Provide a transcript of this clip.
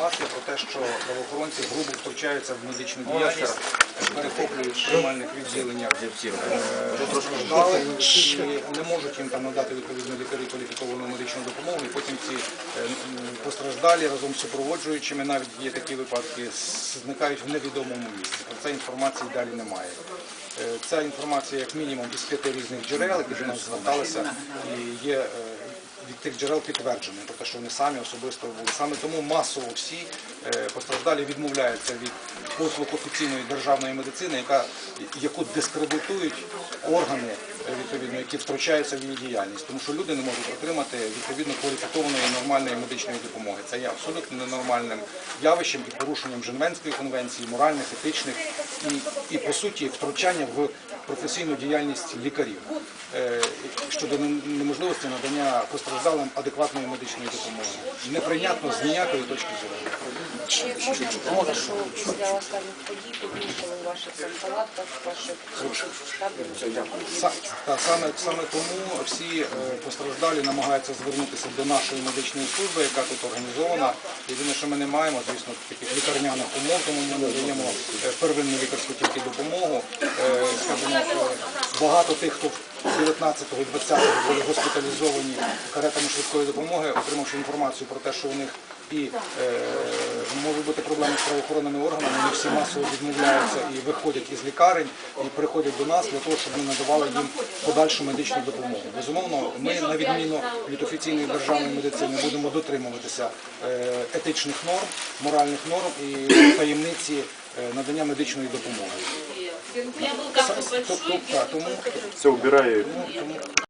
інформація про те, що правоохоронці грубо втручаються в медичну діяльність, перехоплюють приймальних відділеннях е, постраждалих і не можуть їм там надати відповідно лікарі кваліфіковану медичну допомогу. І потім ці е, постраждалі разом з супроводжуючими, навіть є такі випадки, зникають в невідомому місці. Про це інформації далі немає. Е, Ця інформація як мінімум із п'яти різних джерел, які до нас зверталися, і є е, від тих джерел підтверджені, про те, що вони самі особисто були. Саме тому масово всі е, постраждалі відмовляються від послуг офіційної державної медицини, яка, яку дискредитують органи, е, відповідно, які втручаються в її діяльність. Тому що люди не можуть отримати відповідно кваліфікованої нормальної медичної допомоги. Це є абсолютно ненормальним явищем і порушенням Женевської конвенції, моральних, етичних і, і по суті втручання в професійну діяльність лікарів е, щодо неможливості надання постраждалим адекватної медичної допомоги. Неприйнятно з ніякої точки зору. Чи можна сказати, що після останніх подій побільшили в ваших палатках, ваших таборах? Саме, саме тому всі е, постраждалі намагаються звернутися до нашої медичної служби, яка тут організована. Єдине, що ми не маємо, звісно, таких лікарняних умов, тому ми надаємо е, первинну лікарську тільки допомогу. Е, Скажімо, багато тих, хто 19-го і 20-го були госпіталізовані каретами швидкої допомоги, отримавши інформацію про те, що у них і е, можуть бути проблеми з правоохоронними органами, вони всі масово відмовляються і виходять із лікарень і приходять до нас для того, щоб ми надавали їм подальшу медичну допомогу. Безумовно, ми на відміну від офіційної державної медицини будемо дотримуватися е, етичних норм, моральних норм і таємниці е, надання медичної допомоги. Яблоко Тобто, так, тому Все убираю тому